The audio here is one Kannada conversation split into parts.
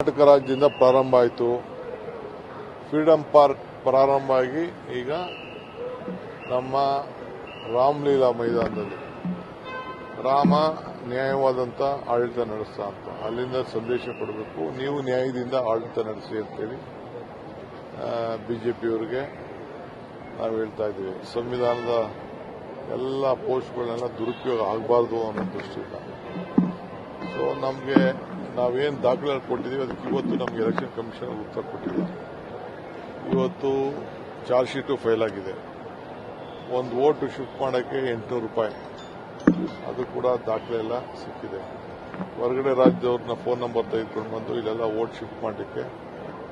ಕರ್ನಾಟಕ ರಾಜ್ಯದಿಂದ ಪ್ರಾರಂಭ ಆಯಿತು. ಫ್ರೀಡಂ ಪಾರ್ಕ್ ಪ್ರಾರಂಭ ಆಗಿ ಈಗ ನಮ್ಮ ರಾಮಲೀಲಾ ಮೈದಾನದಲ್ಲಿ ರಾಮ ನ್ಯಾಯವಾದಂಥ ಆಡಳಿತ ನಡೆಸ್ತಾ ಅಂತ. ಅಲ್ಲಿಂದ ಸಂದೇಶ ಕೊಡಬೇಕು. ನೀವು ನ್ಯಾಯದಿಂದ ಆಡಳಿತ ನಡೆಸಿ ಅಂತೇಳಿ ಬಿಜೆಪಿಯವರಿಗೆ ನಾವು ಹೇಳ್ತಾ ಇದ್ದೀವಿ. ಸಂವಿಧಾನದ ಎಲ್ಲ ಪೋಸ್ಟ್ಗಳನ್ನೆಲ್ಲ ದುರುಪಯೋಗ ಆಗಬಾರ್ದು ಅನ್ನೋ ದೃಷ್ಟಿಯಿಂದ. ನಮಗೆ ನಾವೇನು ದಾಖಲೆ ಕೊಟ್ಟಿದ್ದೀವಿ ಅದಕ್ಕೆ ಇವತ್ತು ನಮಗೆ ಎಲೆಕ್ಷನ್ ಕಮಿಷನ್ ಉತ್ತರ ಕೊಟ್ಟಿದೆ ಇವತ್ತು ಚಾರ್ಜ್ ಶೀಟು ಫೈಲ್ ಆಗಿದೆ. ಒಂದು ಓಟು ಶಿಫ್ಟ್ ಮಾಡೋಕ್ಕೆ ಎಂಟುನೂರು ರೂಪಾಯಿ. ಅದು ಕೂಡ ದಾಖಲೆ ಎಲ್ಲ ಸಿಕ್ಕಿದೆ. ಹೊರಗಡೆ ರಾಜ್ಯದವ್ರನ್ನ ಫೋನ್ ನಂಬರ್ ತೆಗೆದುಕೊಂಡು ಬಂದು ಇಲ್ಲೆಲ್ಲ ಓಟ್ ಶಿಫ್ಟ್ ಮಾಡಲಿಕ್ಕೆ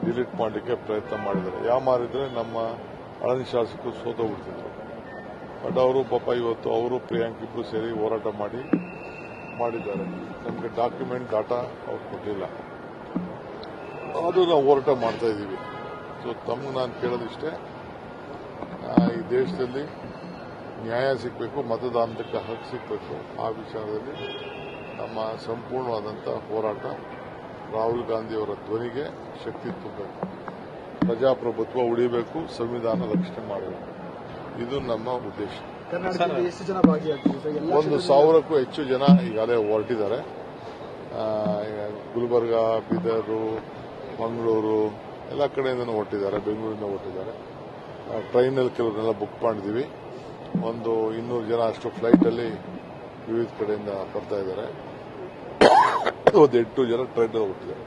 ಡಿಲೀಟ್ ಮಾಡಲಿಕ್ಕೆ ಪ್ರಯತ್ನ ಮಾಡಿದ್ದಾರೆ. ಯಾವ ಮಾರಿದ್ರೆ ನಮ್ಮ ಹಳದಿ ಶಾಸಕರು ಸೋತೋಗ್ಬಿಡ್ತಿದ್ರು. ಬಟ್ ಅವರು ಪಾಪ ಇವತ್ತು ಅವರು, ಪ್ರಿಯಾಂಕ್ ಇಬ್ರು ಸೇರಿ ಹೋರಾಟ ಮಾಡಿ ಮಾಡಿದ್ದಾರೆ. ನಮಗೆ ಡಾಕ್ಯುಮೆಂಟ್ ಡಾಟಾ ಅವ್ರು ಕೊಟ್ಟಿಲ್ಲ. ಅದು ನಾವು ಹೋರಾಟ ಮಾಡ್ತಾ ಇದ್ದೀವಿ. ಸೊ ತಮ್ಗೆ ನಾನು ಕೇಳೋದಿಷ್ಟೇ ಈ ದೇಶದಲ್ಲಿ ನ್ಯಾಯ ಸಿಗಬೇಕು, ಮತದಾನಕ್ಕೆ ಹಕ್ಕು ಸಿಗಬೇಕು. ಆ ವಿಚಾರದಲ್ಲಿ ನಮ್ಮ ಸಂಪೂರ್ಣವಾದಂಥ ಹೋರಾಟ ರಾಹುಲ್ ಗಾಂಧಿಯವರ ಧ್ವನಿಗೆ ಶಕ್ತಿ ತುಂಬಬೇಕು. ಪ್ರಜಾಪ್ರಭುತ್ವ ಉಳಿಬೇಕು, ಸಂವಿಧಾನ ರಕ್ಷಣೆ ಮಾಡಬೇಕು. ಇದು ನಮ್ಮ ಉದ್ದೇಶ. ಕರ್ನಾಟಕದಲ್ಲಿ ಎಷ್ಟು ಜನ ಭಾಗಿಯಾಗ್ತಿದೆ ಸರ್ ಎಲ್ಲ ಒಂದು ಸಾವಿರಕ್ಕೂ ಹೆಚ್ಚು ಜನ ಈಗಾಗಲೇ ಹೊರಟಿದ್ದಾರೆ. ಆ, ಗುಲ್ಬರ್ಗ ಬೀದರು ಮಂಗಳೂರು ಎಲ್ಲ ಕಡೆಯಿಂದ ಹೊರಟಿದ್ದಾರೆ ಬೆಂಗಳೂರಿಂದ ಹೊರಟಿದ್ದಾರೆ. ಟ್ರೈನಲ್ಲಿ ಕೆಲವರನ್ನೆಲ್ಲ ಬುಕ್ ಮಾಡಿದ್ದೀವಿ. ಒಂದು ಇನ್ನೂರು ಜನ ಅಷ್ಟು ಫ್ಲೈಟಲ್ಲಿ ವಿವಿಧ ಕಡೆಯಿಂದ ಬರ್ತಾ ಇದ್ದಾರೆ. ಒಂದು ಎಂಟು ಜನ ಟ್ರೈನಲ್ಲಿ ಹೊರಟಿದ್ದಾರೆ.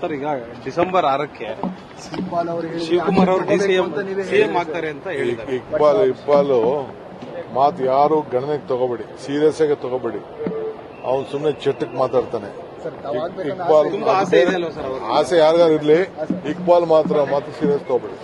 ಸರ್ ಈಗ ಡಿಸೆಂಬರ್ ಆರಕ್ಕೆ ಶಿವಕುಮಾರ್ ಅವರು ಸಿಎಂ ಆಗ್ತಾರೆ ಅಂತ ಇಕ್ಬಾಲ್ ಇಕ್ಬಾಲು ಮಾತು ಯಾರು ಗಣನೆಗೆ ತಗೋಬೇಡಿ ಸೀರಿಯಸ್ ಆಗಿ ತಗೋಬೇಡಿ. ಅವನು ಸುಮ್ಮನೆ ಚಟ್ಟಕ್ಕೆ ಮಾತಾಡ್ತಾನೆ. ಇಕ್ಬಾಲ್ ಆಸೆ ಯಾರಿಗಾರು ಇರಲಿ ಇಕ್ಬಾಲ್ ಮಾತ್ರ ಮಾತು ಸೀರಿಯಸ್ ತಗೋಬೇಡಿ.